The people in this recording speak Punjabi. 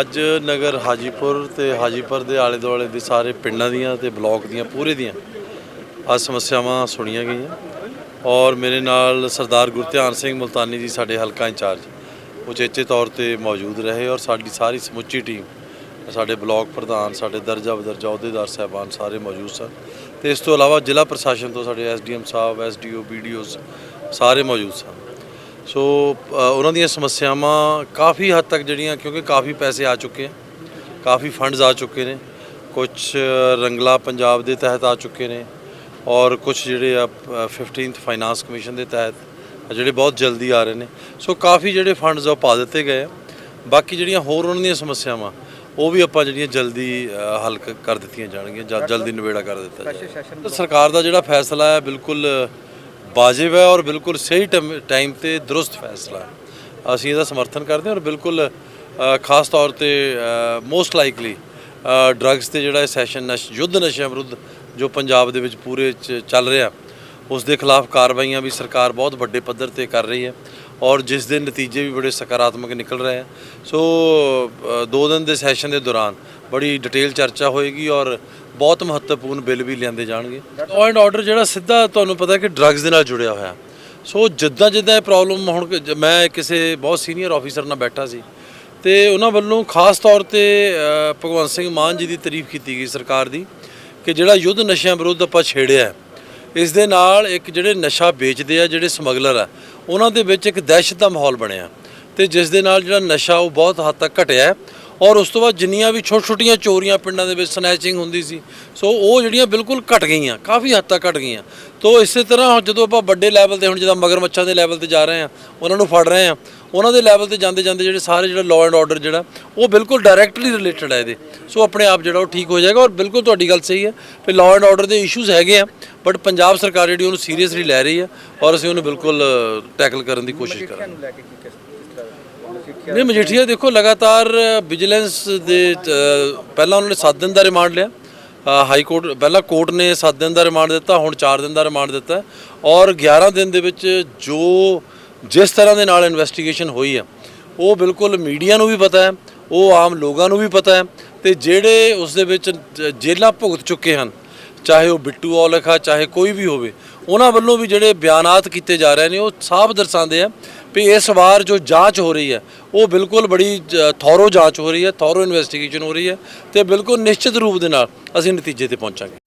ਅੱਜ ਨਗਰ ਹਾਜੀਪੁਰ ਤੇ ਹਾਜੀਪੁਰ ਦੇ ਆਲੇ ਦੁਆਲੇ ਦੇ ਸਾਰੇ ਪਿੰਡਾਂ ਦੀਆਂ ਤੇ ਬਲਾਕ ਦੀਆਂ, ਪੂਰੇ ਦੀਆਂ ਆ ਸਮੱਸਿਆਵਾਂ ਸੁਣੀਆਂ ਗਈਆਂ। ਔਰ ਮੇਰੇ ਨਾਲ ਸਰਦਾਰ ਗੁਰਧਿਆਨ ਸਿੰਘ ਮੁਲਤਾਨੀ ਜੀ ਸਾਡੇ ਹਲਕਾ ਇੰਚਾਰਜ, ਉਚੇਚੇ ਤੌਰ ਤੇ ਮੌਜੂਦ ਰਹੇ ਔਰ ਸਾਡੀ ਸਾਰੀ ਸਮੁੱਚੀ ਟੀਮ, ਸਾਡੇ ਬਲਾਕ ਪ੍ਰਧਾਨ, ਸਾਡੇ ਦਰਜਾ ਬਦਰਜਾ ਅਹੁਦੇਦਾਰ ਸਾਹਿਬਾਨ ਸਾਰੇ ਮੌਜੂਦ ਸਨ। ਤੇ ਇਸ ਤੋਂ ਇਲਾਵਾ ਜ਼ਿਲ੍ਹਾ ਪ੍ਰਸ਼ਾਸਨ ਤੋਂ ਸਾਡੇ ਐਸਡੀਐਮ ਸਾਹਿਬ, ਐਸਡੀਓ, ਬੀਡੀਓਜ਼ ਸਾਰੇ ਮੌਜੂਦ ਸਨ। ਸੋ ਉਹਨਾਂ ਦੀਆਂ ਸਮੱਸਿਆਵਾਂ ਕਾਫੀ ਹੱਦ ਤੱਕ ਜਿਹੜੀਆਂ ਕਿਉਂਕਿ ਕਾਫੀ ਪੈਸੇ ਆ ਚੁੱਕੇ ਆ ਕਾਫੀ ਫੰਡਸ ਆ ਚੁੱਕੇ ਨੇ ਕੁਝ ਰੰਗਲਾ ਪੰਜਾਬ ਦੇ ਤਹਿਤ ਆ ਚੁੱਕੇ ਨੇ ਔਰ ਕੁਝ ਜਿਹੜੇ ਆ ਅ, 15th ਫਾਈਨਾਂਸ ਕਮਿਸ਼ਨ ਦੇ ਤਹਿਤ ਜਿਹੜੇ ਬਹੁਤ ਜਲਦੀ ਆ ਰਹੇ ਨੇ। ਸੋ ਕਾਫੀ ਜਿਹੜੇ ਫੰਡਸ ਆ ਪਾ ਦਿੱਤੇ ਗਏ ਬਾਕੀ ਜਿਹੜੀਆਂ ਹੋਰ ਉਹਨਾਂ ਦੀਆਂ ਸਮੱਸਿਆਵਾਂ ਉਹ ਵੀ ਆਪਾਂ ਜਿਹੜੀਆਂ ਜਲਦੀ ਹੱਲ ਕਰ ਦਿੱਤੀਆਂ ਜਾਣਗੀਆਂ ਜਲਦੀ ਨਿਬੇੜਾ ਕਰ ਦਿੱਤਾ ਜਾਏਗਾ ਸਰਕਾਰ ਦਾ ਜਿਹੜਾ ਫੈਸਲਾ ਹੈ ਬਿਲਕੁਲ ਵਾਜਿਬ ਹੈ ਔਰ ਬਿਲਕੁਲ ਸਹੀ ਟਮ- ਟਾਈਮ ਤੇ ਦਰੁਸਤ ਫੈਸਲਾ ਹੈ। ਅਸੀਂ ਇਹਦਾ ਸਮਰਥਨ ਕਰਦੇ ਹਾਂ ਔਰ ਬਿਲਕੁਲ ਖਾਸ ਤੌਰ ਤੇ ਮੋਸਟ ਲਾਈਕਲੀ ਡਰੱਗਸ ਤੇ ਜਿਹੜਾ ਸੈਸ਼ਨ ਨਸ਼, ਯੁੱਧ ਨਸ਼ਿਆਂ ਵਿਰੁੱਧ ਜੋ ਪੰਜਾਬ ਦੇ ਵਿੱਚ ਪੂਰੇ ਚ ਚੱਲ ਰਿਹਾ, ਉਸ ਦੇ ਖਿਲਾਫ ਕਾਰਵਾਈਆਂ ਵੀ ਸਰਕਾਰ ਬਹੁਤ ਵੱਡੇ ਪੱਧਰ ਤੇ ਕਰ ਰਹੀ ਹੈ ਔਰ ਜਿਸ ਦੇ ਨਤੀਜੇ ਵੀ ਬੜੇ ਸਕਾਰਾਤਮਕ ਨਿਕਲ ਰਹੇ ਆ ਸੋ ਦੋ ਦਿਨ ਦੇ ਸੈਸ਼ਨ ਦੇ ਦੌਰਾਨ ਬੜੀ ਡਿਟੇਲ ਚਰਚਾ ਹੋਏਗੀ ਔਰ ਬਹੁਤ ਮਹੱਤਵਪੂਰਨ ਬਿੱਲ ਵੀ ਲਿਆਂਦੇ ਜਾਣਗੇ। ਲਾਅ ਐਂਡ ਆਰਡਰ ਜਿਹੜਾ ਸਿੱਧਾ ਤੁਹਾਨੂੰ ਪਤਾ ਕਿ ਡਰੱਗਸ ਦੇ ਨਾਲ ਜੁੜਿਆ ਹੋਇਆ। ਸੋ ਜਿੱਦਾਂ ਜਿੱਦਾਂ ਇਹ ਪ੍ਰੋਬਲਮ ਹੁਣ ਮੈਂ ਕਿਸੇ ਬਹੁਤ ਸੀਨੀਅਰ ਆਫੀਸਰ ਨਾਲ ਬੈਠਾ ਸੀ ਤੇ ਉਹਨਾਂ ਵੱਲੋਂ ਖਾਸ ਤੌਰ ਤੇ ਭਗਵੰਤ ਸਿੰਘ ਮਾਨ ਜੀ ਦੀ ਤਾਰੀਫ ਕੀਤੀ ਗਈ ਸਰਕਾਰ ਦੀ ਕਿ ਜਿਹੜਾ ਯੁੱਧ ਨਸ਼ਿਆਂ ਵਿਰੁੱਧ ਆਪਾਂ ਛੇੜਿਆ ਇਸ ਦੇ ਨਾਲ ਇੱਕ ਜਿਹੜੇ ਨਸ਼ਾ ਵੇਚਦੇ ਆ, ਜਿਹੜੇ ਸਮਗਲਰ ਆ, ਉਹਨਾਂ ਦੇ ਵਿੱਚ ਇੱਕ ਦਹਿਸ਼ਤ ਦਾ ਮਾਹੌਲ ਬਣਿਆ। ਤੇ ਜਿਸ ਦੇ ਨਾਲ ਜਿਹੜਾ ਨਸ਼ਾ ਉਹ ਬਹੁਤ ਹੱਦ ਤੱਕ ਘਟਿਆ ਔਰ ਉਸ ਤੋਂ ਬਾਅਦ ਜਿੰਨੀਆਂ ਵੀ ਛੋਟ ਛੋਟੀਆਂ ਚੋਰੀਆਂ ਪਿੰਡਾਂ ਦੇ ਵਿੱਚ ਸਨੈਚਿੰਗ ਹੁੰਦੀ ਸੀ ਸੋ ਉਹ ਜਿਹੜੀਆਂ ਬਿਲਕੁਲ ਘਟ ਗਈਆਂ ਕਾਫੀ ਹੱਦ ਤੱਕ ਘਟ ਗਈਆਂ। ਤੋਂ ਇਸੇ ਤਰ੍ਹਾਂ ਜਦੋਂ ਆਪਾਂ ਵੱਡੇ ਲੈਵਲ ਤੇ ਹੁਣ ਜਿੱਦਾਂ ਮਗਰਮੱਛਾਂ ਦੇ ਲੈਵਲ ਤੇ ਜਾ ਰਹੇ ਆ ਉਹਨਾਂ ਨੂੰ ਫੜ ਰਹੇ ਆ ਉਹਨਾਂ ਦੇ ਲੈਵਲ ਤੇ ਜਾਂਦੇ ਜਾਂਦੇ ਜਿਹੜੇ ਸਾਰੇ ਜਿਹੜਾ ਲਾਅ ਐਂਡ ਆਰਡਰ ਜਿਹੜਾ ਉਹ ਬਿਲਕੁਲ ਡਾਇਰੈਕਟਲੀ ਰਿਲੇਟਡ ਹੈ ਇਹਦੇ। ਸੋ ਆਪਣੇ ਆਪ ਜਿਹੜਾ ਉਹ ਠੀਕ ਹੋ ਜਾਏਗਾ ਔਰ ਬਿਲਕੁਲ ਤੁਹਾਡੀ ਗੱਲ ਸਹੀ ਹੈ ਕਿ ਲਾਅ ਐਂਡ ਆਰਡਰ ਦੇ ਇਸ਼ੂਜ਼ ਹੈਗੇ ਆ ਬਟ ਪੰਜਾਬ ਸਰਕਾਰ ਜਿਹੜੀ ਉਹਨੂੰ ਸੀਰੀਅਸਲੀ ਲੈ ਰਹੀ ਹੈ ਔਰ ਅਸੀਂ ਉਹਨੂੰ ਬਿਲਕੁਲ ਟੈਕਲ ਕਰਨ ਦੀ ਕੋਸ਼ਿਸ਼ ਕਰਾਂਗੇ ਨੂੰ ਲੈ ਕੇ ਕੀ ਕਿਸ ਕਿਸ ਤਰ੍ਹਾਂ ਮਜੀਠੀਆ ਨਹੀਂ, ਮਜੀਠੀਆ ਦੇਖੋ, ਲਗਾਤਾਰ ਵਿਜੀਲੈਂਸ ਦੇ ਪਹਿਲਾਂ ਉਹਨਾਂ ਨੇ 7 ਦਿਨ ਦਾ ਰਿਮਾਂਡ ਲਿਆ। ਹਾਈ ਕੋਰਟ ਪਹਿਲਾਂ ਕੋਰਟ ਨੇ 7 ਦਿਨ ਦਾ ਰਿਮਾਂਡ ਦਿੱਤਾ, ਹੁਣ 4 ਦਿਨ ਦਾ ਰਿਮਾਂਡ ਦਿੱਤਾ ਔਰ 11 ਦਿਨ ਦੇ ਵਿੱਚ ਜੋ ਜਿਸ ਤਰ੍ਹਾਂ ਦੇ ਨਾਲ ਇਨਵੈਸਟੀਗੇਸ਼ਨ ਹੋਈ ਆ ਉਹ ਬਿਲਕੁਲ ਮੀਡੀਆ ਨੂੰ ਵੀ ਪਤਾ ਹੈ, ਉਹ ਆਮ ਲੋਕਾਂ ਨੂੰ ਵੀ ਪਤਾ ਹੈ ਤੇ ਜਿਹੜੇ ਉਸ ਦੇ ਵਿੱਚ ਜ- ਜੇਲ੍ਹਾਂ ਭੁਗਤ ਚੁੱਕੇ ਹਨ, ਚਾਹੇ ਉਹ ਬਿੱਟੂ ਔਲਖ ਆ, ਚਾਹੇ ਕੋਈ ਵੀ ਹੋਵੇ ਉਹਨਾਂ ਵੱਲੋਂ ਵੀ ਜਿਹੜੇ ਬਿਆਨਾਤ ਕੀਤੇ ਜਾ ਰਹੇ ਨੇ, ਉਹ ਸਾਫ਼ ਦਰਸਾਉਂਦੇ ਆ ਵੀ ਇਸ ਵਾਰ ਜੋ ਜਾਂਚ ਹੋ ਰਹੀ ਹੈ, ਉਹ ਬਿਲਕੁਲ ਬੜੀ ਥੋਰੋ ਜਾਂਚ ਹੋ ਰਹੀ ਹੈ, ਥੋਰੋ ਇਨਵੈਸਟੀਗੇਸ਼ਨ ਹੋ ਰਹੀ ਹੈ ਤੇ ਬਿਲਕੁਲ ਨਿਸ਼ਚਿਤ ਰੂਪ ਦੇ ਨਾਲ ਅਸੀਂ ਨਤੀਜੇ ਤੇ ਪਹੁੰਚਾਂਗੇ।